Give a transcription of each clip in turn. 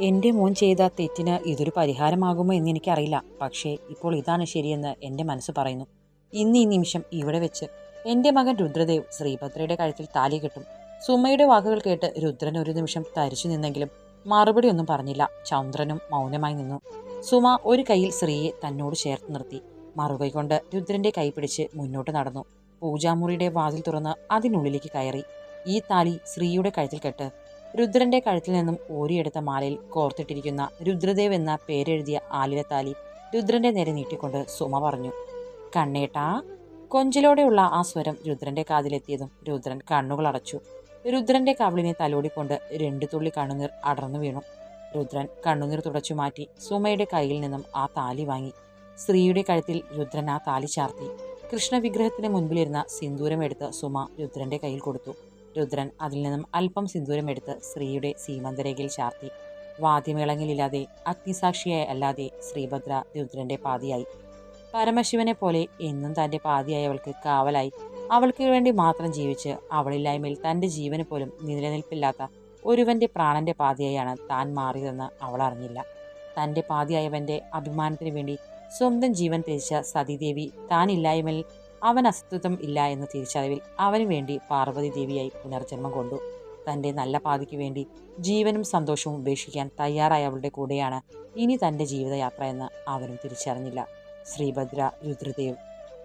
എന്റെ മോൻ ചെയ്ത തെറ്റിന് ഇതൊരു പരിഹാരമാകുമോ എന്ന് എനിക്കറിയില്ല. പക്ഷേ ഇപ്പോൾ ഇതാണ് ശരിയെന്ന് എന്റെ മനസ്സ് പറയുന്നു. ഇന്ന് ഈ നിമിഷം ഇവിടെ വെച്ച് എന്റെ മകൻ രുദ്രദേവ് ശ്രീഭദ്രയുടെ കഴുത്തിൽ താലി കെട്ടും. സുമയുടെ വാക്കുകൾ കേട്ട് രുദ്രൻ ഒരു നിമിഷം തരിച്ചു നിന്നെങ്കിലും മറുപടി ഒന്നും പറഞ്ഞില്ല. ചന്ദ്രനും മൗനമായി നിന്നു. സുമ ഒരു കൈയിൽ ശ്രീയെ തന്നോട് ചേർത്ത് നിർത്തി. മറുകൈ കൊണ്ട് രുദ്രന്റെ കൈ പിടിച്ച് മുന്നോട്ട് നടന്നു. പൂജാമുറിയുടെ വാതിൽ തുറന്ന് അതിനുള്ളിലേക്ക് കയറി. ഈ താലി ശ്രീയുടെ കഴുത്തിൽ കെട്ട് രുദ്രന്റെ കഴുത്തിൽ നിന്നും ഓരിയെടുത്ത മാലയിൽ കോർത്തിട്ടിരിക്കുന്ന രുദ്രദേവ് എന്ന പേരെഴുതിയ ആലിലത്താലി രുദ്രന്റെ നേരെ നീട്ടിക്കൊണ്ട് സുമ പറഞ്ഞു കണ്ണേട്ടാ കൊഞ്ചിലോടെയുള്ള ആ സ്വരം രുദ്രന്റെ കാതിലെത്തിയതും രുദ്രൻ കണ്ണുകൾ അടച്ചു. രുദ്രന്റെ കവിളിനെ തലോടിക്കൊണ്ട് രണ്ടു തുള്ളി കണ്ണുനീർ അടർന്നു വീണു. രുദ്രൻ കണ്ണുനീർ തുടച്ചു മാറ്റി സുമയുടെ കയ്യിൽ നിന്നും ആ താലി വാങ്ങി. സ്ത്രീയുടെ കഴുത്തിൽ രുദ്രൻ ആ താലി ചാർത്തി. കൃഷ്ണവിഗ്രഹത്തിന് മുൻപിലിരുന്ന സിന്ദൂരം എടുത്ത് സുമ രുദ്രന്റെ കയ്യിൽ കൊടുത്തു. രുദ്രൻ അതിൽ നിന്നും അല്പം സിന്ദൂരം എടുത്ത് സ്ത്രീയുടെ സീമന്തരേഖയിൽ ചാർത്തി. വാദ്യമേളങ്ങളില്ലാതെ അഗ്നിസാക്ഷിയായി അല്ലാതെ ശ്രീഭദ്ര രുദ്രന്റെ പാതിയായി. പരമശിവനെ പോലെ എന്നും തന്റെ പാതിയായവൾക്ക് കാവലായി. അവൾക്ക് വേണ്ടി മാത്രം ജീവിച്ച് അവളില്ലായ്മയിൽ തന്റെ ജീവന് പോലും നിലനിൽപ്പില്ലാത്ത ഒരുവന്റെ പ്രാണന്റെ പാതിയായാണ് താൻ മാറിയതെന്ന് അവൾ അറിഞ്ഞില്ല. തന്റെ പാതിയായവന്റെ അഭിമാനത്തിന് വേണ്ടി സ്വന്തം ജീവൻ ത്യജിച്ച സതീദേവി താൻ ഇല്ലായ്മയിൽ അവൻ അസ്തിത്വം ഇല്ല എന്ന തിരിച്ചറിവിൽ അവന് വേണ്ടി പാർവതി ദേവിയായി പുനർജന്മം കൊണ്ടു. തന്റെ നല്ല പാതിക്ക് വേണ്ടി ജീവനും സന്തോഷവും ഉപേക്ഷിക്കാൻ തയ്യാറായ അവളുടെ കൂടെയാണ് ഇനി തന്റെ ജീവിതയാത്ര എന്ന് അവനും തിരിച്ചറിഞ്ഞില്ല. ശ്രീഭദ്ര രുദ്രദേവ്.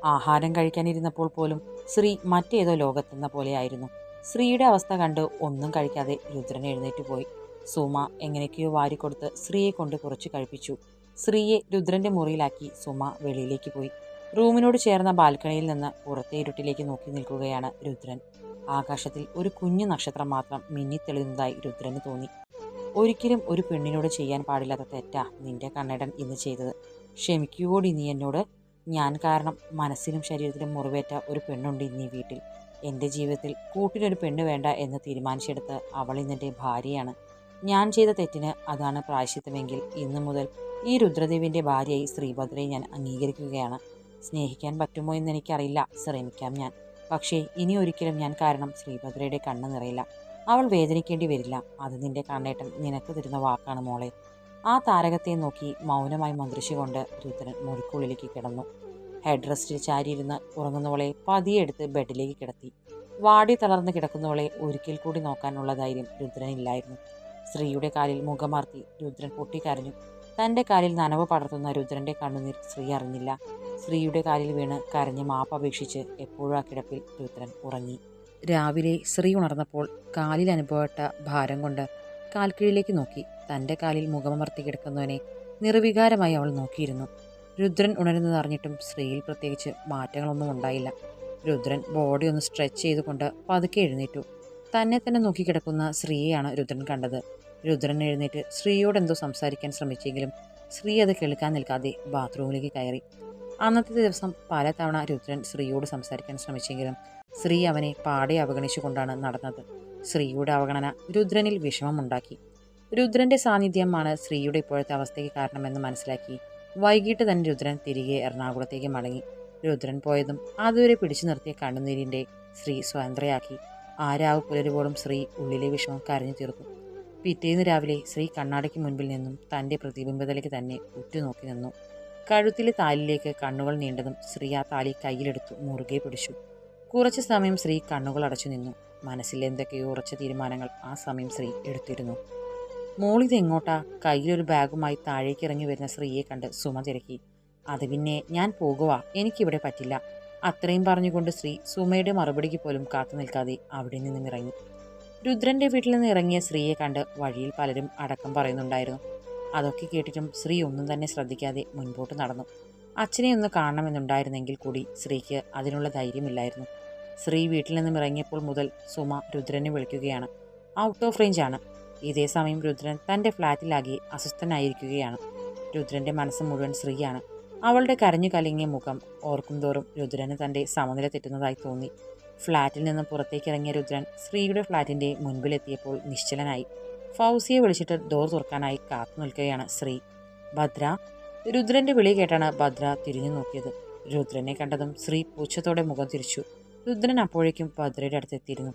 ആഹാരം കഴിക്കാനിരുന്നപ്പോൾ പോലും ശ്രീ മറ്റേതോ ലോകത്തെന്ന പോലെയായിരുന്നു. ശ്രീയുടെ അവസ്ഥ കണ്ട് ഒന്നും കഴിക്കാതെ രുദ്രൻ എഴുന്നേറ്റ് പോയി. സുമ എങ്ങനെയൊക്കെയോ വാരിക്കൊടുത്ത് ശ്രീയെ കൊണ്ട് കുറച്ച് കഴിപ്പിച്ചു. ശ്രീയെ രുദ്രന്റെ മുറിയിലാക്കി സുമ വെളിയിലേക്ക് പോയി. റൂമിനോട് ചേർന്ന ബാൽക്കണിയിൽ നിന്ന് പുറത്തെ ഇരുട്ടിലേക്ക് നോക്കി നിൽക്കുകയാണ് രുദ്രൻ. ആകാശത്തിൽ ഒരു കുഞ്ഞു നക്ഷത്രം മാത്രം മിന്നിത്തെളിയുന്നതായി രുദ്രന് തോന്നി. ഒരിക്കലും ഒരു പെണ്ണിനോട് ചെയ്യാൻ പാടില്ലാത്ത തെറ്റാ നിന്റെ കണ്ണടൻ ഇന്ന് ചെയ്തത്. ക്ഷമിക്കുകൂടി നീ എന്നോട്. ഞാൻ കാരണം മനസ്സിലും ശരീരത്തിലും മുറിവേറ്റ ഒരു പെണ്ണുണ്ട് ഇന്നീ വീട്ടിൽ. എന്റെ ജീവിതത്തിൽ കൂട്ടിനൊരു പെണ്ണ് വേണ്ട എന്ന് തീരുമാനിച്ചെടുത്ത് അവൾ ഇന്നെന്റെ ഭാര്യയാണ്. ഞാൻ ചെയ്ത തെറ്റിന് അതാണ് പ്രായശ്ചിത്തമെങ്കിൽ ഇന്നു മുതൽ ഈ രുദ്രദേവിന്റെ ഭാര്യയായി ശ്രീഭദ്രയെ ഞാൻ അംഗീകരിക്കുകയാണ്. സ്നേഹിക്കാൻ പറ്റുമോ എന്ന് എനിക്കറിയില്ല. ശ്രമിക്കാം ഞാൻ. പക്ഷേ ഇനി ഒരിക്കലും ഞാൻ കാരണം ശ്രീഭദ്രയുടെ കണ്ണ് നിറയില്ല. അവൾ വേദനിക്കേണ്ടി വരില്ല. അത് നിന്റെ കണ്ണേട്ടൻ നിനക്ക് തരുന്ന വാക്കാണ് മോളെ. ആ താരകത്തെ നോക്കി മൗനമായി മന്ത്രിച്ചുകൊണ്ട് രുദ്രൻ മുറിക്കുള്ളിലേക്ക് കിടന്നു. ഹെഡ് റെസ്റ്റിൽ ചാരിയിരുന്ന് ഉറങ്ങുന്നവളെ പതിയെ എടുത്ത് ബെഡിലേക്ക് കിടത്തി. വാടി തളർന്ന് കിടക്കുന്നവളെ ഒരിക്കൽ കൂടി നോക്കാനുള്ള ധൈര്യം രുദ്രനില്ലായിരുന്നു. സ്ത്രീയുടെ കാലിൽ മുഖമാർത്തി രുദ്രൻ പൊട്ടിക്കരഞ്ഞു. തന്റെ കാലിൽ നനവ് പടർത്തുന്ന രുദ്രന്റെ കണ്ണുനീർ സ്ത്രീ അറിഞ്ഞില്ല. സ്ത്രീയുടെ കാലിൽ വീണ് കരഞ്ഞ് മാപ്പ് അപേക്ഷിച്ച് എപ്പോഴും ആ കിടപ്പിൽ രുദ്രൻ ഉറങ്ങി. രാവിലെ സ്ത്രീ ഉണർന്നപ്പോൾ കാലിൽ അനുഭവപ്പെട്ട ഭാരം കൊണ്ട് കാൽക്കീഴിലേക്ക് നോക്കി. തന്റെ കാലിൽ മുഖമമർത്തി കിടക്കുന്നവനെ നിർവികാരമായി അവൾ നോക്കിയിരുന്നു. രുദ്രൻ ഉണരുന്നത് അറിഞ്ഞിട്ടും സ്ത്രീയിൽ പ്രത്യേകിച്ച് മാറ്റങ്ങളൊന്നും ഉണ്ടായില്ല. രുദ്രൻ ബോഡി ഒന്ന് സ്ട്രെച്ച് ചെയ്തുകൊണ്ട് പതുക്കെ എഴുന്നേറ്റു. തന്നെ തന്നെ നോക്കിക്കിടക്കുന്ന സ്ത്രീയെയാണ് രുദ്രൻ കണ്ടത്. രുദ്രൻ എഴുന്നേറ്റ് സ്ത്രീയോട് എന്തോ സംസാരിക്കാൻ ശ്രമിച്ചെങ്കിലും സ്ത്രീ അത് കേൾക്കാൻ നിൽക്കാതെ ബാത്റൂമിലേക്ക് കയറി. അന്നത്തെ ദിവസം പലതവണ രുദ്രൻ സ്ത്രീയോട് സംസാരിക്കാൻ ശ്രമിച്ചെങ്കിലും സ്ത്രീ അവനെ പാടെ അവഗണിച്ചുകൊണ്ടാണ് നടന്നത്. സ്ത്രീയുടെ അവഗണന രുദ്രനിൽ വിഷമമുണ്ടാക്കി. രുദ്രന്റെ സാന്നിധ്യമാണ് സ്ത്രീയുടെ ഇപ്പോഴത്തെ അവസ്ഥയ്ക്ക് കാരണമെന്ന് മനസ്സിലാക്കി വൈകിട്ട് തന്നെ രുദ്രൻ തിരികെ എറണാകുളത്തേക്ക് മടങ്ങി. രുദ്രൻ പോയതും അതുവരെ പിടിച്ചു നിർത്തിയ കണ്ണുനീരിന്റെ സ്ത്രീ സ്വതന്ത്രയാക്കി. ആരാവ് രാവ് പുലരുവോളം സ്ത്രീ ഉള്ളിലെ വിഷമം കരഞ്ഞു തീർത്തു പിറ്റേന്ന് രാവിലെ ശ്രീ കണ്ണാടയ്ക്ക് മുൻപിൽ നിന്നും തന്റെ പ്രതിബിംബത്തിലേക്ക് തന്നെ ഉറ്റുനോക്കി നിന്നു. കഴുത്തിലെ താലിലേക്ക് കണ്ണുകൾ നീണ്ടതും ശ്രീ ആ താലി കയ്യിലെടുത്തു മുറുകെ പിടിച്ചു. കുറച്ച് സമയം ശ്രീ കണ്ണുകൾ അടച്ചു നിന്നു. മനസ്സിൽ എന്തൊക്കെയോ ഉറച്ച തീരുമാനങ്ങൾ ആ സമയം ശ്രീ എടുത്തിരുന്നു. മോളിത് എങ്ങോട്ടാ? കയ്യിലൊരു ബാഗുമായി താഴേക്ക് ഇറങ്ങി വരുന്ന ശ്രീയെ കണ്ട് സുമ തിരക്കി. അത് പിന്നെ ഞാൻ പോകുക എനിക്കിവിടെ പറ്റില്ല. അത്രയും പറഞ്ഞുകൊണ്ട് ശ്രീ സുമയുടെ മറുപടിക്ക് പോലും കാത്തു നിൽക്കാതെ അവിടെ നിന്നും ഇറങ്ങി രുദ്രന്റെ വീട്ടിൽ നിന്ന് ഇറങ്ങിയ സ്ത്രീയെ കണ്ട് വഴിയിൽ പലരും അടക്കം പറയുന്നുണ്ടായിരുന്നു. അതൊക്കെ കേട്ടിട്ടും സ്ത്രീ ഒന്നും തന്നെ ശ്രദ്ധിക്കാതെ മുൻപോട്ട് നടന്നു. അച്ഛനെ ഒന്ന് കാണണമെന്നുണ്ടായിരുന്നെങ്കിൽ കൂടി സ്ത്രീക്ക് അതിനുള്ള ധൈര്യമില്ലായിരുന്നു. സ്ത്രീ വീട്ടിൽ നിന്നും ഇറങ്ങിയപ്പോൾ മുതൽ സുമ രുദ്രനെ വിളിക്കുകയാണ്. ഔട്ട് ഓഫ് റേഞ്ച് ആണ്. ഇതേ സമയം രുദ്രൻ തന്റെ ഫ്ലാറ്റിലാകെ അസ്വസ്ഥനായിരിക്കുകയാണ്. രുദ്രന്റെ മനസ്സ് മുഴുവൻ സ്ത്രീയാണ്. അവളുടെ കരഞ്ഞു കലങ്ങിയ മുഖം ഓർക്കും തോറും രുദ്രന് തന്റെ സമനില തെറ്റുന്നതായി തോന്നി. ഫ്ലാറ്റിൽ നിന്ന് പുറത്തേക്ക് ഇറങ്ങിയ രുദ്രൻ ശ്രീയുടെ ഫ്ലാറ്റിന്റെ മുൻപിലെത്തിയപ്പോൾ നിശ്ചലനായി. ഫൗസിയെ വിളിച്ചിട്ട് ഡോർ തുറക്കാനായി കാത്തു നിൽക്കുകയാണ് ശ്രീ ഭദ്ര രുദ്രന്റെ വിളി കേട്ടാണ് ഭദ്ര തിരിഞ്ഞു നോക്കിയത്. രുദ്രനെ കണ്ടതും ശ്രീ പൂച്ചത്തോടെ മുഖം തിരിച്ചു. രുദ്രൻ അപ്പോഴേക്കും ഭദ്രയുടെ അടുത്ത് എത്തിയിരുന്നു.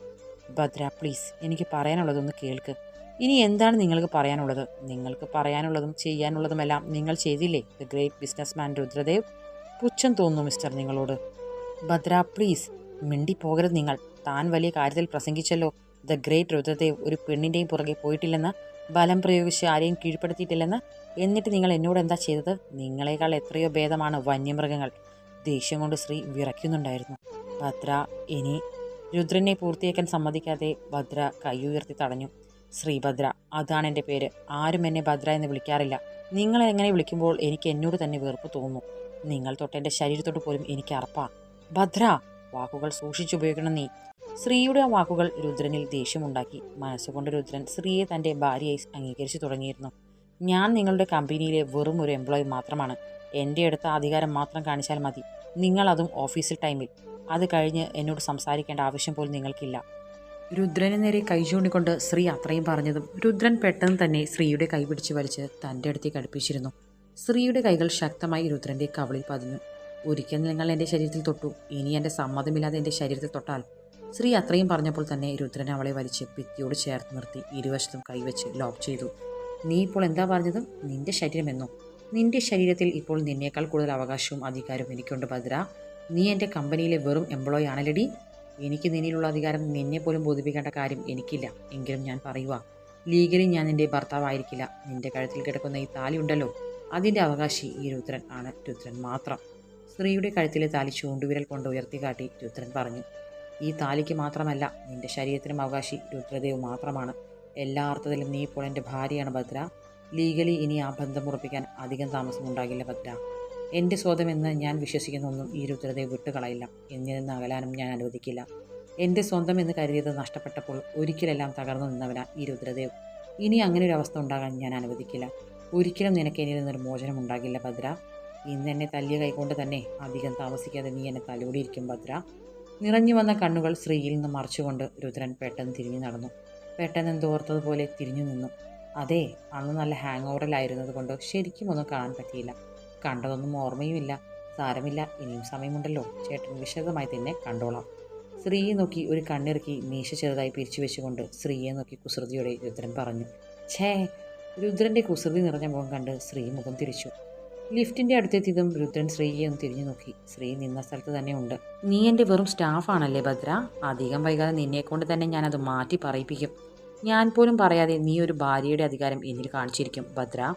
ഭദ്ര പ്ലീസ് എനിക്ക് പറയാനുള്ളതൊന്ന് കേൾക്ക്. ഇനി എന്താണ് നിങ്ങൾക്ക് പറയാനുള്ളത്? നിങ്ങൾക്ക് പറയാനുള്ളതും ചെയ്യാനുള്ളതുമെല്ലാം നിങ്ങൾ ചെയ്തില്ലേ? The great businessman Rudradev? പുച്ഛം തോന്നുന്നു മിസ്റ്റർ നിങ്ങളോട്. ഭദ്ര പ്ലീസ് മിണ്ടി പോകരുത് നിങ്ങൾ. താൻ വലിയ കാര്യത്തിൽ പ്രസംഗിച്ചല്ലോ. ദ ഗ്രേറ്റ് രുദ്രദേവ് ഒരു പെണ്ണിന്റെയും പുറകെ പോയിട്ടില്ലെന്ന് ബലം പ്രയോഗിച്ച് ആരെയും കീഴ്പ്പെടുത്തിയിട്ടില്ലെന്ന്. എന്നിട്ട് നിങ്ങൾ എന്നോട് എന്താ ചെയ്തത്? നിങ്ങളെക്കാൾ എത്രയോ ഭേദമാണ് വന്യമൃഗങ്ങൾ. ദേഷ്യം കൊണ്ട് ശ്രീ വിറയ്ക്കുന്നുണ്ടായിരുന്നു. ഭദ്ര ഇനി രുദ്രനെ പൂർത്തിയാക്കാൻ സമ്മതിക്കാതെ ഭദ്ര കൈ ഉയർത്തി തടഞ്ഞു. ശ്രീഭദ്ര അതാണ് എന്റെ പേര്. ആരും എന്നെ ഭദ്ര എന്ന് വിളിക്കാറില്ല. നിങ്ങൾ എങ്ങനെ വിളിക്കുമ്പോൾ എനിക്ക് എന്നോട് തന്നെ വെറുപ്പ് തോന്നുന്നു. നിങ്ങൾ തൊട്ട് എന്റെ ശരീരത്തോട് പോലും എനിക്ക് അറപ്പാ. ഭദ്ര! വാക്കുകൾ സൂക്ഷിച്ചുപയോഗിക്കണം നീ. ശ്രീയുടെ ആ വാക്കുകൾ രുദ്രനിൽ ദേഷ്യമുണ്ടാക്കി. മനസ്സുകൊണ്ട് രുദ്രൻ ശ്രീയെ തന്റെ ഭാര്യയായി അംഗീകരിച്ചു തുടങ്ങിയിരുന്നു. ഞാൻ നിങ്ങളുടെ കമ്പനിയിലെ വെറും ഒരു എംപ്ലോയി മാത്രമാണ്. എന്റെ അടുത്ത അധികാരം മാത്രം കാണിച്ചാൽ മതി. നിങ്ങൾ അതും ഓഫീസിൽ ടൈമിൽ അത് കഴിഞ്ഞ് എന്നോട് സംസാരിക്കേണ്ട ആവശ്യം പോലും നിങ്ങൾക്കില്ല. രുദ്രന് നേരെ കൈ ചൂണ്ടിക്കൊണ്ട് ശ്രീ അത്രയും പറഞ്ഞതും രുദ്രൻ പെട്ടെന്ന് തന്നെ ശ്രീയുടെ കൈ പിടിച്ച് വലിച്ച് തന്റെ അടുത്തേക്ക് അടുപ്പിച്ചിരുന്നു. ശ്രീയുടെ കൈകൾ ശക്തമായി രുദ്രന്റെ കവളിൽ പതിഞ്ഞു. ഒരിക്കൽ നിങ്ങൾ എന്റെ ശരീരത്തിൽ തൊട്ടു. ഇനി എന്റെ സമ്മതമില്ലാതെ എന്റെ ശരീരത്തിൽ തൊട്ടാൽ. ശ്രീ അത്രയും പറഞ്ഞപ്പോൾ തന്നെ രുദ്രൻ അവളെ വലിച്ച് ഭിത്തിയോട് ചേർത്ത് നിർത്തി ഇരുവശത്തും കൈവച്ച് ലോക്ക് ചെയ്തു. നീ ഇപ്പോൾ എന്താ പറഞ്ഞത് നിന്റെ ശരീരമെന്നോ? നിന്റെ ശരീരത്തിൽ ഇപ്പോൾ നിന്നേക്കാൾ കൂടുതൽ അവകാശവും അധികാരവും എനിക്കുണ്ട് ഭദ്ര. നീ എന്റെ കമ്പനിയിലെ വെറും എംപ്ലോയി ആണല്ലടി. എനിക്ക് നിന്നിലുള്ള അധികാരം നിന്നെ പോലും ബോധിപ്പിക്കേണ്ട കാര്യം എനിക്കില്ല. എങ്കിലും ഞാൻ പറയുക ലീഗലി ഞാൻ നിന്റെ ഭർത്താവായിരിക്കില്ല. നിന്റെ കഴുത്തിൽ കിടക്കുന്ന ഈ താലി ഉണ്ടല്ലോ അതിന്റെ അവകാശി ഈ രുദ്രൻ ആണ്. രുദ്രൻ മാത്രം. സ്ത്രീയുടെ കഴുത്തിലെ താലി ചൂണ്ടുവിരൽ കൊണ്ട് ഉയർത്തിക്കാട്ടി രുദ്രൻ പറഞ്ഞു ഈ താലിക്ക് മാത്രമല്ല നിന്റെ ശരീരത്തിനും അവകാശി രുദ്രദേവ് മാത്രമാണ്. എല്ലാ അർത്ഥത്തിലും നീ ഇപ്പോൾ എന്റെ ഭാര്യയാണ് ഭദ്ര. ലീഗലി ഇനി ആ ബന്ധം ഉറപ്പിക്കാൻ അധികം താമസം ഉണ്ടാകില്ല ഭദ്ര. എന്റെ സ്വന്തമെന്ന് ഞാൻ വിശ്വസിക്കുന്ന ഒന്നും ഈ രുദ്രദേവ് വിട്ടുകളയില്ല. എന്നിൽ നിന്ന് അകലാനും ഞാൻ അനുവദിക്കില്ല. എന്റെ സ്വന്തം എന്ന് കരുതിയത് നഷ്ടപ്പെട്ടപ്പോൾ ഒരിക്കലെല്ലാം തകർന്നു നിന്നവനാ ഈ രുദ്രദേവ്. ഇനി അങ്ങനെ ഒരു അവസ്ഥ ഉണ്ടാകാൻ ഞാൻ അനുവദിക്കില്ല. ഒരിക്കലും നിനക്ക് എന്നിൽ നിന്നൊരു മോചനം ഉണ്ടാകില്ല ഭദ്ര. ഇന്ന് എന്നെ തല്ലിയ കൈകൊണ്ട് തന്നെ അധികം താമസിക്കാതെ നീ എന്നെ തലോടിയിരിക്കും ഭദ്ര. നിറഞ്ഞു വന്ന കണ്ണുകൾ സ്ത്രീയിൽ നിന്ന് മറച്ചുകൊണ്ട് രുദ്രൻ പെട്ടെന്ന് തിരിഞ്ഞു നടന്നു. പെട്ടെന്ന് എന്തോർത്തതുപോലെ തിരിഞ്ഞു നിന്നു. അതെ അന്ന് നല്ല ഹാങ് ഓവറിലായിരുന്നത് കൊണ്ട് ശരിക്കും ഒന്നും കാണാൻ പറ്റിയില്ല. കണ്ടതൊന്നും ഓർമ്മയുമില്ല. സാരമില്ല ഇനിയും സമയമുണ്ടല്ലോ. ചേട്ടൻ വിശദമായി തന്നെ കണ്ടോളാം. സ്ത്രീയെ നോക്കി ഒരു കണ്ണിറുക്കി മീശ ചെറുതായി പിരിച്ചു വെച്ചുകൊണ്ട് സ്ത്രീയെ നോക്കി കുസൃതിയോടെ രുദ്രൻ പറഞ്ഞു ഛേ! രുദ്രന്റെ കുസൃതി നിറഞ്ഞ മുഖം കണ്ട് സ്ത്രീ മുഖം തിരിച്ചു. ലിഫ്റ്റിന്റെ അടുത്തെത്തിയതും രുദ്രൻ ശ്രീയെ ഒന്ന് തിരിഞ്ഞു നോക്കി. ശ്രീ നിന്ന സ്ഥലത്ത് തന്നെ ഉണ്ട്. നീ എന്റെ വെറും സ്റ്റാഫാണല്ലേ ഭദ്ര? അധികം വൈകാതെ നിന്നെക്കൊണ്ട് തന്നെ ഞാനത് മാറ്റി പറയിപ്പിക്കും. ഞാൻ പോലും പറയാതെ നീ ഒരു ഭാര്യയുടെ അധികാരം എന്നിൽ കാണിച്ചിരിക്കും ഭദ്ര.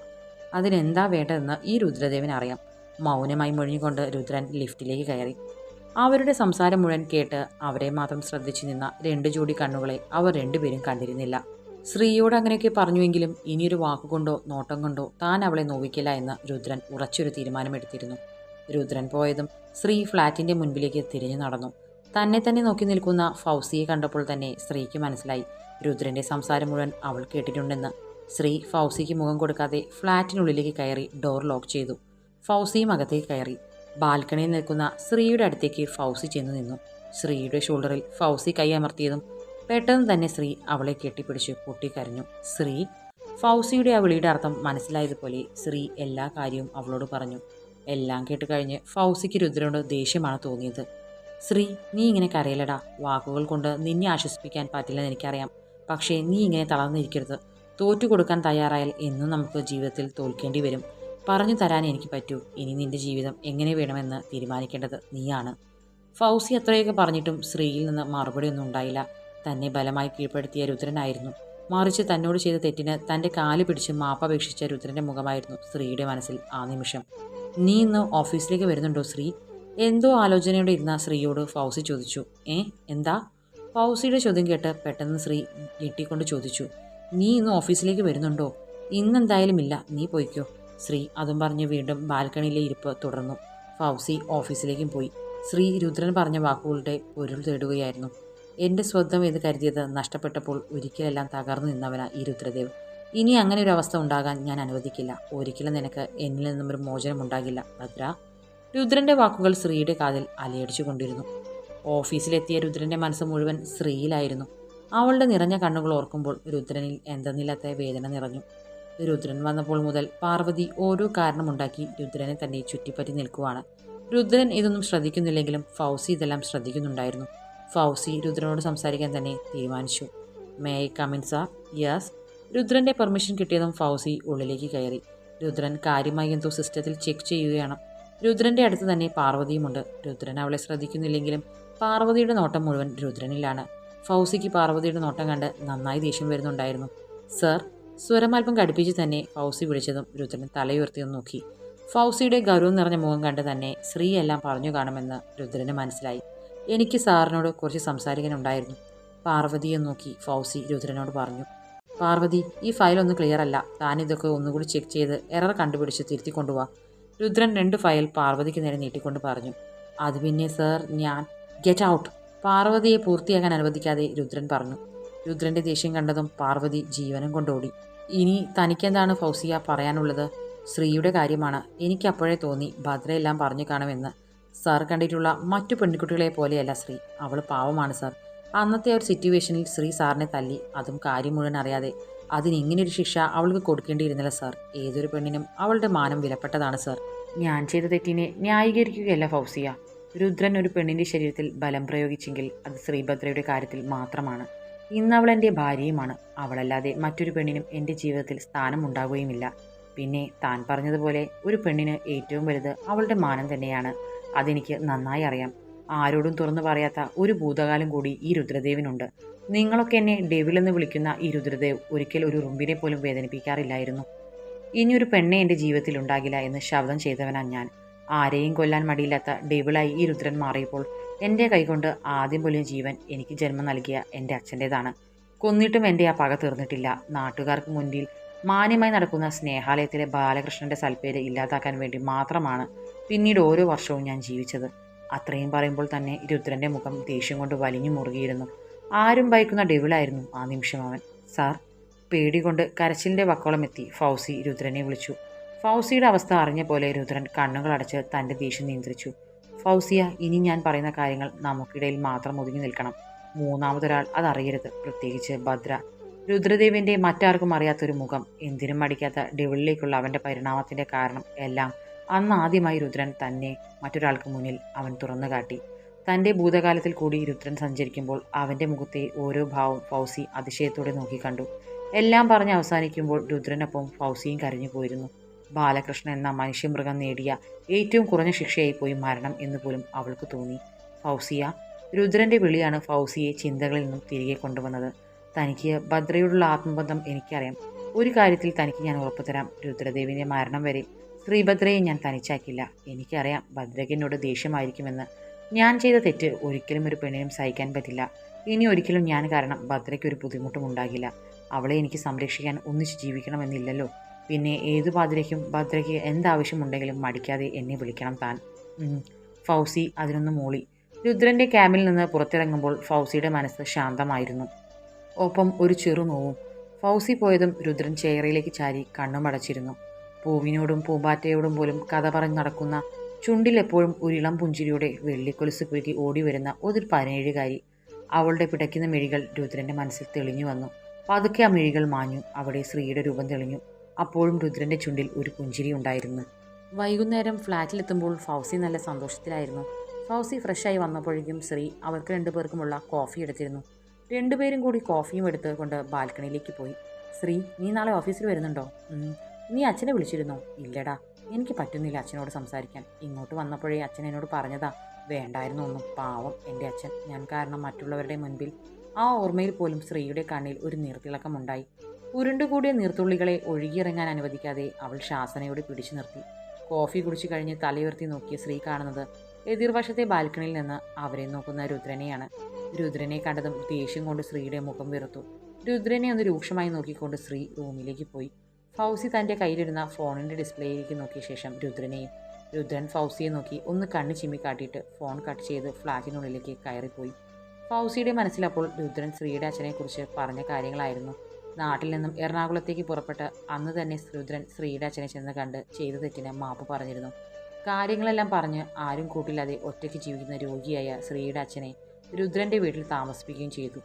അതിനെന്താ വേണ്ടതെന്ന് ഈ രുദ്രദേവൻ അറിയാം. മൗനമായി മൊഴിഞ്ഞുകൊണ്ട് രുദ്രൻ ലിഫ്റ്റിലേക്ക് കയറി. അവരുടെ സംസാരം മുഴുവൻ കേട്ട് അവരെ മാത്രം ശ്രദ്ധിച്ചു നിന്ന രണ്ട് ജോഡി കണ്ണുകളെ അവർ രണ്ടുപേരും കണ്ടിരുന്നില്ല. ശ്രീയോട് അങ്ങനെയൊക്കെ പറഞ്ഞുവെങ്കിലും ഇനിയൊരു വാക്കുകൊണ്ടോ നോട്ടം കൊണ്ടോ താൻ അവളെ നോവിക്കില്ല എന്ന് രുദ്രൻ ഉറച്ചൊരു തീരുമാനമെടുത്തിരുന്നു. രുദ്രൻ പോയതും ശ്രീ ഫ്ലാറ്റിന്റെ മുൻപിലേക്ക് തിരിഞ്ഞു നടന്നു. തന്നെ തന്നെ നോക്കി നിൽക്കുന്ന ഫൗസിയെ കണ്ടപ്പോൾ തന്നെ സ്ത്രീക്ക് മനസ്സിലായി. രുദ്രന്റെ സംസാരം മുഴുവൻ അവൾ കേട്ടിട്ടുണ്ടെന്ന്. ശ്രീ ഫൗസിക്ക് മുഖം കൊടുക്കാതെ ഫ്ളാറ്റിനുള്ളിലേക്ക് കയറി ഡോർ ലോക്ക് ചെയ്തു. ഫൗസിയും അകത്തേക്ക് കയറി. ബാൽക്കണിയിൽ നിൽക്കുന്ന ശ്രീയുടെ അടുത്തേക്ക് ഫൗസി ചെന്നു നിന്നു. ശ്രീയുടെ ഷോൾഡറിൽ ഫൗസി കൈ അമർത്തിയതും പെട്ടെന്ന് തന്നെ ശ്രീ അവളെ കെട്ടിപ്പിടിച്ച് പൊട്ടിക്കരഞ്ഞു. ശ്രീ ഫൗസിയുടെ ആ വിളിയുടെ അർത്ഥം മനസ്സിലായതുപോലെ ശ്രീ എല്ലാ കാര്യവും അവളോട് പറഞ്ഞു. എല്ലാം കേട്ട് കഴിഞ്ഞ് ഫൗസിക്ക് രുദ്രനോട് ദേഷ്യമാണ് തോന്നിയത്. ശ്രീ നീ ഇങ്ങനെ കരയിലടാ. വാക്കുകൾ കൊണ്ട് നിന്നെ ആശ്വസിപ്പിക്കാൻ പറ്റില്ലെന്ന് എനിക്കറിയാം. പക്ഷേ നീ ഇങ്ങനെ തളർന്നിരിക്കരുത്. തോറ്റു കൊടുക്കാൻ തയ്യാറായാൽ എന്നും നമുക്ക് ജീവിതത്തിൽ തോൽക്കേണ്ടി വരും. പറഞ്ഞു തരാൻ എനിക്ക് പറ്റൂ. ഇനി നിന്റെ ജീവിതം എങ്ങനെ വേണമെന്ന് തീരുമാനിക്കേണ്ടത് നീയാണ്. ഫൗസി അത്രയൊക്കെ പറഞ്ഞിട്ടും ശ്രീയിൽ നിന്ന് മറുപടിയൊന്നും ഉണ്ടായില്ല. തന്നെ ബലമായി കീഴ്പ്പെടുത്തിയ രുദ്രനായിരുന്നു. മറിച്ച് തന്നോട് ചെയ്ത തെറ്റിന് തന്റെ കാൽ പിടിച്ച് മാപ്പപേക്ഷിച്ച രുദ്രന്റെ മുഖമായിരുന്നു ശ്രീയുടെ മനസ്സിൽ ആ നിമിഷം. നീ ഇന്ന് ഓഫീസിലേക്ക് വരുന്നുണ്ടോ ശ്രീ? എന്തോ ആലോചനയോടെ ഇരുന്ന ശ്രീയോട് ഫൗസി ചോദിച്ചു. ഏ എന്താ? ഫൗസിയുടെ ചോദ്യം കേട്ട് പെട്ടെന്ന് ശ്രീ ഞെട്ടിക്കൊണ്ട് ചോദിച്ചു. നീ ഇന്ന് ഓഫീസിലേക്ക് വരുന്നുണ്ടോ? ഇന്നെന്തായാലും ഇല്ല നീ പോയിക്കോ. ശ്രീ അതും പറഞ്ഞ് വീണ്ടും ബാൽക്കണിയിലെ ഇരിപ്പ് തുടർന്നു. ഫൗസി ഓഫീസിലേക്കും പോയി. ശ്രീ രുദ്രൻ പറഞ്ഞ വാക്കുകളുടെ പൊരുൾ തേടുകയായിരുന്നു. എന്റെ സ്വന്തം എന്ന് കരുതിയത് നഷ്ടപ്പെട്ടപ്പോൾ ഒരിക്കലെല്ലാം തകർന്നു നിന്നവനാ ഈ രുദ്രദേവ്. ഇനി അങ്ങനെ ഒരു അവസ്ഥ ഉണ്ടാകാൻ ഞാൻ അനുവദിക്കില്ല. ഒരിക്കലും നിനക്ക് എന്നിൽ നിന്നും ഒരു മോചനം ഉണ്ടാകില്ല ഭദ്ര. രുദ്രന്റെ വാക്കുകൾ ശ്രീയുടെ കാതിൽ അലയടിച്ചു കൊണ്ടിരുന്നു ഓഫീസിലെത്തിയ രുദ്രന്റെ മനസ്സ് മുഴുവൻ ശ്രീയിലായിരുന്നു അവളുടെ നിറഞ്ഞ കണ്ണുകൾ ഓർക്കുമ്പോൾ രുദ്രനിൽ എന്തെന്നില്ലാത്ത വേദന നിറഞ്ഞു. രുദ്രൻ വന്നപ്പോൾ മുതൽ പാർവതി ഓരോ കാരണമുണ്ടാക്കി രുദ്രനെ തന്നെ ചുറ്റിപ്പറ്റി നിൽക്കുവാണ്. രുദ്രൻ ഇതൊന്നും ശ്രദ്ധിക്കുന്നില്ലെങ്കിലും ഫൗസി ഇതെല്ലാം ശ്രദ്ധിക്കുന്നുണ്ടായിരുന്നു. ഫൗസി രുദ്രനോട് സംസാരിക്കാൻ തന്നെ തീരുമാനിച്ചു. May I come in sir yes രുദ്രന്റെ permission കിട്ടിയതും ഫൗസി ഉള്ളിലേക്ക് കയറി. രുദ്രൻ കാര്യമായി എന്തോ സിസ്റ്റത്തിൽ ചെക്ക് ചെയ്യുകയാണ്. രുദ്രന്റെ അടുത്ത് തന്നെ പാർവതിയുമുണ്ട്. രുദ്രൻ അവളെ ശ്രദ്ധിക്കുന്നില്ലെങ്കിലും പാർവതിയുടെ നോട്ടം മുഴുവൻ രുദ്രനിലാണ്. ഫൗസിക്ക് പാർവതിയുടെ നോട്ടം കണ്ട് നന്നായി ദേഷ്യം വരുന്നുണ്ടായിരുന്നു. സർ സ്വരമൽപ്പം കടുപ്പിച്ച് തന്നെ ഫൗസി വിളിച്ചതും രുദ്രൻ തലയുയർത്തിയൊന്ന് നോക്കി. ഫൗസിയുടെ ഗൗരവം നിറഞ്ഞ മുഖം കണ്ട് തന്നെ സ്ത്രീയെല്ലാം പറഞ്ഞു കാണുമെന്ന് രുദ്രന് മനസ്സിലായി. എനിക്ക് സാറിനോട് കുറച്ച് സംസാരിക്കാനുണ്ടായിരുന്നു. പാർവതിയെ നോക്കി ഫൗസി രുദ്രനോട് പറഞ്ഞു പാർവതി ഈ ഫയലൊന്നും ക്ലിയർ അല്ല. താനിതൊക്കെ ഒന്നുകൂടി ചെക്ക് ചെയ്ത് എറർ കണ്ടുപിടിച്ച് തിരുത്തി കൊണ്ടുപോവാ രുദ്രൻ രണ്ട് ഫയൽ പാർവതിക്ക് നേരെ നീട്ടിക്കൊണ്ട് പറഞ്ഞു അത് പിന്നെ സർ ഞാൻ ഗെറ്റ് ഔട്ട് പാർവതിയെ പൂർത്തിയാക്കാൻ അനുവദിക്കാതെ രുദ്രൻ പറഞ്ഞു രുദ്രന്റെ ദേഷ്യം കണ്ടതും പാർവതി ജീവനം കൊണ്ടോടി. ഇനി തനിക്കെന്താണ് ഫൗസിയ പറയാനുള്ളത്? ശ്രീയുടെ കാര്യമാണ്. എനിക്കപ്പോഴേ തോന്നി ഭദ്രയെല്ലാം പറഞ്ഞു കാണുമെന്ന്. സാർ കണ്ടിട്ടുള്ള മറ്റു പെൺകുട്ടികളെ പോലെയല്ല ശ്രീ. അവൾ പാവമാണ് സാർ. അന്നത്തെ ഒരു സിറ്റുവേഷനിൽ ശ്രീ സാറിനെ തല്ലി. അതും കാര്യം മുഴുവൻ അറിയാതെ അതിന് ഇങ്ങനെയൊരു ശിക്ഷ അവൾക്ക് കൊടുക്കേണ്ടിയിരുന്നില്ല സാർ. ഏതൊരു പെണ്ണിനും അവളുടെ മാനം വിലപ്പെട്ടതാണ് സാർ. ഞാൻ ചെയ്ത തെറ്റിനെ ന്യായീകരിക്കുകയല്ല ഫൗസിയ. രുദ്രൻ ഒരു പെണ്ണിന്റെ ശരീരത്തിൽ ബലം പ്രയോഗിച്ചെങ്കിൽ അത് ശ്രീഭദ്രയുടെ കാര്യത്തിൽ മാത്രമാണ്. ഇന്ന് അവൾ എന്റെ ഭാര്യയുമാണ്. അവളല്ലാതെ മറ്റൊരു പെണ്ണിനും എന്റെ ജീവിതത്തിൽ സ്ഥാനമുണ്ടാകുകയുമില്ല പിന്നെ താൻ പറഞ്ഞതുപോലെ ഒരു പെണ്ണിന് ഏറ്റവും വലുത് അവളുടെ മാനം തന്നെയാണ്. അതെനിക്ക് നന്നായി അറിയാം. ആരോടും തുറന്നു പറയാത്ത ഒരു ഭൂതകാലം കൂടി ഈ രുദ്രദേവിനുണ്ട്. നിങ്ങളൊക്കെ എന്നെ ഡെവിൽ എന്ന് വിളിക്കുന്ന ഈ രുദ്രദേവ് ഒരിക്കൽ ഒരു റുമ്പിനെ പോലും വേദനിപ്പിക്കാറില്ലായിരുന്നു. ഇനിയൊരു പെണ്ണെ എന്റെ ജീവിതത്തിൽ ഉണ്ടാകില്ല എന്ന് ശബ്ദം ചെയ്തവനാണ് ഞാൻ. ആരെയും കൊല്ലാൻ മടിയില്ലാത്ത ഡെവിളായി ഈ രുദ്രൻ മാറിയപ്പോൾ എന്റെ കൈകൊണ്ട് ആദ്യം പോലും ജീവൻ എനിക്ക് ജന്മം നൽകിയ എന്റെ അച്ഛന്റേതാണ് കൊന്നിട്ടും എന്റെ ആ പക തീർന്നിട്ടില്ല. നാട്ടുകാർക്ക് മുന്നിൽ മാന്യമായി നടക്കുന്ന സ്നേഹാലയത്തിലെ ബാലകൃഷ്ണന്റെ സൽപ്പേര് ഇല്ലാതാക്കാൻ വേണ്ടി മാത്രമാണ് പിന്നീട് ഓരോ വർഷവും ഞാൻ ജീവിച്ചത്. അത്രയും പറയുമ്പോൾ തന്നെ രുദ്രന്റെ മുഖം ദേഷ്യം കൊണ്ട് വലിഞ്ഞു മുറുകിയിരുന്നു. ആരും ഭയക്കുന്ന ഡെവിളായിരുന്നു ആ നിമിഷം അവൻ. സാർ പേടികൊണ്ട് കരച്ചിലിന്റെ വക്കോളം എത്തി ഫൗസി രുദ്രനെ വിളിച്ചു. ഫൗസിയുടെ അവസ്ഥ അറിഞ്ഞ പോലെ രുദ്രൻ കണ്ണുകളടച്ച് തന്റെ ദേഷ്യം നിയന്ത്രിച്ചു. ഫൗസിയ ഇനി ഞാൻ പറയുന്ന കാര്യങ്ങൾ നമുക്കിടയിൽ മാത്രം ഒതുങ്ങി നിൽക്കണം. മൂന്നാമതൊരാൾ അതറിയരുത് പ്രത്യേകിച്ച് ഭദ്ര. രുദ്രദേവിന്റെ മറ്റാർക്കും അറിയാത്തൊരു മുഖം. എന്തിനും മടിക്കാത്ത ഡെവിളിലേക്കുള്ള അവന്റെ പരിണാമത്തിന്റെ കാരണം എല്ലാം അന്ന് ആദ്യമായി രുദ്രൻ തന്നെ മറ്റൊരാൾക്ക് മുന്നിൽ അവൻ തുറന്നു കാട്ടി. തന്റെ ഭൂതകാലത്തിൽ കൂടി രുദ്രൻ സഞ്ചരിക്കുമ്പോൾ അവന്റെ മുഖത്തെ ഓരോ ഭാവം ഫൗസി അതിശയത്തോടെ നോക്കിക്കണ്ടു. എല്ലാം പറഞ്ഞ് അവസാനിക്കുമ്പോൾ രുദ്രനൊപ്പം ഫൗസിയും കരഞ്ഞു പോയിരുന്നു. ബാലകൃഷ്ണൻ എന്ന മനുഷ്യമൃഗം നേടിയ ഏറ്റവും കുറഞ്ഞ ശിക്ഷയായി പോയി മരണം എന്ന് പോലും അവൾക്ക് തോന്നി. ഫൗസിയ രുദ്രന്റെ വിളിയാണ് ഫൗസിയെ ചിന്തകളിൽ നിന്നും തിരികെ കൊണ്ടുവന്നത്. തനിക്ക് ഭദ്രയോടുള്ള ആത്മബന്ധം എനിക്കറിയാം. ഒരു കാര്യത്തിൽ തനിക്ക് ഞാൻ ഉറപ്പു തരാം. രുദ്രദേവിന്റെ മരണം വരെ ശ്രീഭദ്രയെ ഞാൻ തനിച്ചാക്കില്ല. എനിക്കറിയാം ഭദ്രകനോട് ദേഷ്യമായിരിക്കുമെന്ന്. ഞാൻ ചെയ്ത തെറ്റ് ഒരിക്കലും ഒരു പെണ്ണിനും സഹിക്കാൻ പറ്റില്ല. ഇനി ഒരിക്കലും ഞാൻ കാരണം ഭദ്രയ്ക്ക് ഒരു ബുദ്ധിമുട്ടും ഉണ്ടാകില്ല. അവളെ എനിക്ക് സംരക്ഷിക്കാൻ ഒന്നിച്ച് ജീവിക്കണമെന്നില്ലല്ലോ. പിന്നെ ഏതു പാതിരയ്ക്കും ഭദ്രയ്ക്ക് എന്താവശ്യമുണ്ടെങ്കിലും മടിക്കാതെ എന്നെ വിളിക്കണം താൻ. ഫൗസി അതിനൊന്ന് മൂളി. രുദ്രന്റെ ക്യാമ്പിൽ നിന്ന് പുറത്തിറങ്ങുമ്പോൾ ഫൗസിയുടെ മനസ്സ് ശാന്തമായിരുന്നു. ഒപ്പം ഒരു ചെറുനോവും. ഫൗസി പോയതും രുദ്രൻ ചേറയിലേക്ക് ചാരി കണ്ണുമടച്ചിരുന്നു. പൂവിനോടും പൂമ്പാറ്റയോടും പോലും കഥ പറഞ്ഞു നടക്കുന്ന ചുണ്ടിലെപ്പോഴും ഒരു ഇളം പുഞ്ചിരിയുടെ വെള്ളിക്കൊലുസ് ഓടി വരുന്ന ഒരു പതിനേഴുകാരി അവളുടെ പിടയ്ക്കുന്ന മിഴികൾ രുദ്രന്റെ മനസ്സിൽ തെളിഞ്ഞു വന്നു. പതുക്കെ ആ മിഴികൾ മാഞ്ഞു. അവിടെ ശ്രീയുടെ രൂപം തെളിഞ്ഞു. അപ്പോഴും രുദ്രന്റെ ചുണ്ടിൽ ഒരു പുഞ്ചിരി ഉണ്ടായിരുന്നു. വൈകുന്നേരം ഫ്ലാറ്റിലെത്തുമ്പോൾ ഫൗസി നല്ല സന്തോഷത്തിലായിരുന്നു. ഫൗസി ഫ്രഷായി വന്നപ്പോഴേക്കും ശ്രീ അവർക്ക് രണ്ടുപേർക്കുമുള്ള കോഫി എടുത്തിരുന്നു. രണ്ടുപേരും കൂടി കോഫിയും എടുത്ത് കൊണ്ട് ബാൽക്കണിയിലേക്ക് പോയി. ശ്രീ നീ നാളെ ഓഫീസിൽ വരുന്നുണ്ടോ? "ഉം. നീ അച്ഛനെ വിളിച്ചിരുന്നോ? ഇല്ലടാ. എനിക്ക് പറ്റുന്നില്ല അച്ഛനോട് സംസാരിക്കാൻ. ഇങ്ങോട്ട് വന്നപ്പോഴേ അച്ഛൻ എന്നോട് പറഞ്ഞതാ വേണ്ടായിരുന്നു ഒന്നും. പാവം എന്റെ അച്ഛൻ. ഞാൻ കാരണം മറ്റുള്ളവരുടെ മുൻപിൽ ആ ഓർമ്മയിൽ പോലും സ്ത്രീയുടെ കണ്ണിൽ ഒരു നീർത്തിളക്കമുണ്ടായി. ഉരുണ്ടുകൂടിയ നീർത്തുള്ളികളെ ഒഴുകിയിറങ്ങാൻ അനുവദിക്കാതെ അവൾ ശാസനയോട് പിടിച്ചു നിർത്തി. കോഫി കുടിച്ചു കഴിഞ്ഞ് തലയുയർത്തി നോക്കിയ സ്ത്രീ കാണുന്നത് എതിർവശത്തെ ബാൽക്കണിയിൽ നിന്ന് അവരെ നോക്കുന്ന രുദ്രനെയാണ്. രുദ്രനെ കണ്ടതും ദേഷ്യം കൊണ്ട് ശ്രീയുടെ മുഖം വെറുത്തു. രുദ്രനെ ഒന്ന് രൂക്ഷമായി നോക്കിക്കൊണ്ട് സ്ത്രീ റൂമിലേക്ക് പോയി. ഫൗസി തന്റെ കയ്യിലിരുന്ന ഫോണിന്റെ ഡിസ്പ്ലേയിലേക്ക് നോക്കിയ ശേഷം രുദ്രനെയും രുദ്രൻ ഫൗസിയെ നോക്കി ഒന്ന് കണ്ണ് ചിമ്മി കാട്ടിയിട്ട് ഫോൺ കട്ട് ചെയ്ത് ഫ്ലാറ്റിനുള്ളിലേക്ക് കയറിപ്പോയി. ഫൗസിയുടെ മനസ്സിലപ്പോൾ രുദ്രൻ ശ്രീയുടെ അച്ഛനെക്കുറിച്ച് പറഞ്ഞ കാര്യങ്ങളായിരുന്നു. നാട്ടിൽ നിന്നും എറണാകുളത്തേക്ക് പുറപ്പെട്ട് അന്ന് തന്നെ രുദ്രൻ ശ്രീയുടെ അച്ഛനെ ചെന്ന് കണ്ട് ചെയ്തു തെറ്റിന് മാപ്പ് പറഞ്ഞിരുന്നു. കാര്യങ്ങളെല്ലാം പറഞ്ഞ് ആരും കൂട്ടില്ലാതെ ഒറ്റയ്ക്ക് ജീവിക്കുന്ന രോഗിയായ ശ്രീയുടെ അച്ഛനെ രുദ്രന്റെ വീട്ടിൽ താമസിപ്പിക്കുകയും ചെയ്തു.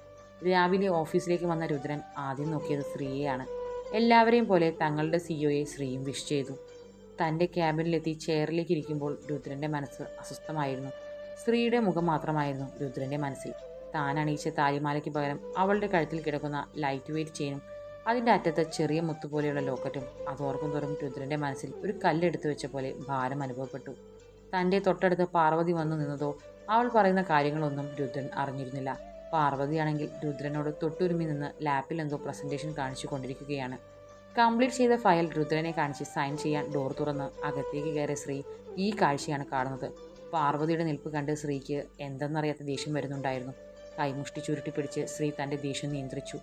രാവിലെ ഓഫീസിലേക്ക് വന്ന രുദ്രൻ ആദ്യം നോക്കിയത് ശ്രീയെയാണ്. എല്ലാവരെയും പോലെ തങ്ങളുടെ സിഇഒയെ ശ്രീയും വിഷ് ചെയ്തു. തന്റെ ക്യാബിനിലെത്തി ചെയറിലേക്ക് ഇരിക്കുമ്പോൾ രുദ്രന്റെ മനസ്സ് അസ്വസ്ഥമായിരുന്നു. ശ്രീയുടെ മുഖം മാത്രമായിരുന്നു രുദ്രന്റെ മനസ്സിൽ. താൻ അണിയിച്ച താലിമാലയ്ക്ക് പകരം അവളുടെ കഴുത്തിൽ കിടക്കുന്ന ലൈറ്റ് വെയിറ്റ് ചെയിനും അതിന്റെ അറ്റത്ത് ചെറിയ മുത്തു പോലെയുള്ള ലോക്കറ്റും അതോർക്കും തോറും രുദ്രന്റെ മനസ്സിൽ ഒരു കല്ലെടുത്ത് വെച്ച പോലെ ഭാരം അനുഭവപ്പെട്ടു. തന്റെ തൊട്ടടുത്ത് പാർവതി വന്നു നിന്നതോ അവൾ പറയുന്ന കാര്യങ്ങളൊന്നും രുദ്രൻ അറിഞ്ഞിരുന്നില്ല. പാർവതിയാണെങ്കിൽ രുദ്രനോട് തൊട്ടുരുമി നിന്ന് ലാപ്പിൽ എന്തോ പ്രസന്റേഷൻ കാണിച്ചു കൊണ്ടിരിക്കുകയാണ്. കംപ്ലീറ്റ് ചെയ്ത ഫയൽ രുദ്രനെ കാണിച്ച് സൈൻ ചെയ്യാൻ ഡോർ തുറന്ന് അകത്തേക്ക് കയറിയ ശ്രീ ഈ കാഴ്ചയാണ് കാണുന്നത്. പാർവതിയുടെ നിൽപ്പ് കണ്ട് ശ്രീക്ക് എന്തെന്നറിയാത്ത ദേഷ്യം വരുന്നുണ്ടായിരുന്നു. കൈമുഷ്ടി ചുരുട്ടി പിടിച്ച് ശ്രീ തന്റെ ദേഷ്യം നിയന്ത്രിച്ചു.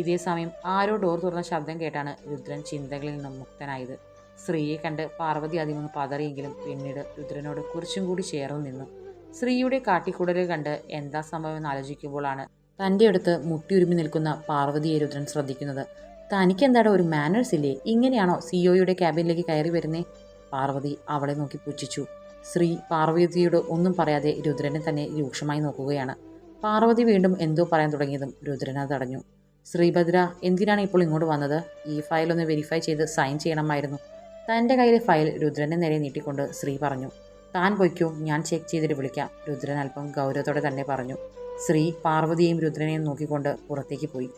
ഇതേ സമയം ആരോ ഡോർ തുറന്ന ശബ്ദം കേട്ടാണ് രുദ്രൻ ചിന്തകളിൽ നിന്നും മുക്തനായത്. ശ്രീയെ കണ്ട് പാർവതി ആദ്യമൊന്ന് പതറിയെങ്കിലും പിന്നീട് രുദ്രനോട് കുറച്ചും കൂടി ചേർന്ന് നിന്നു ശ്രീയുടെ കാട്ടിക്കൂടലുകൾ കണ്ട് എന്താ സംഭവം എന്ന് ആലോചിക്കുമ്പോഴാണ് തന്റെ അടുത്ത് മുട്ടിയുരുമി നിൽക്കുന്ന പാർവതിയെ രുദ്രൻ ശ്രദ്ധിക്കുന്നത്. തനിക്കെന്താടോ ഒരു മാനേഴ്സ് ഇല്ലേ? ഇങ്ങനെയാണോ സിഒയുടെ ക്യാബിനിലേക്ക് കയറി വരുന്നേ? പാർവതി അവളെ നോക്കി പുച്ഛിച്ചു. ശ്രീ പാർവതിയോട് ഒന്നും പറയാതെ രുദ്രനെ തന്നെ രൂക്ഷമായി നോക്കുകയാണ്. പാർവതി വീണ്ടും എന്തോ പറയാൻ തുടങ്ങിയതും രുദ്രന തടഞ്ഞു. ശ്രീഭദ്ര എന്തിനാണ് ഇപ്പോൾ ഇങ്ങോട്ട് വന്നത്? ഈ ഫയൽ ഒന്ന് വെരിഫൈ ചെയ്ത് സൈൻ ചെയ്യണമായിരുന്നു. തന്റെ കയ്യിലെ ഫയൽ രുദ്രനെ നേരെ നീട്ടിക്കൊണ്ട് ശ്രീ പറഞ്ഞു. താൻ പൊയ്ക്കോ ഞാൻ ചെക്ക് ചെയ്തിട്ട് വിളിക്കാം രുദ്രൻ അല്പം ഗൗരവത്തോടെ തന്നെ പറഞ്ഞു. ശ്രീ പാർവതിയെയും രുദ്രനെയും നോക്കിക്കൊണ്ട് പുറത്തേക്ക് പോയി.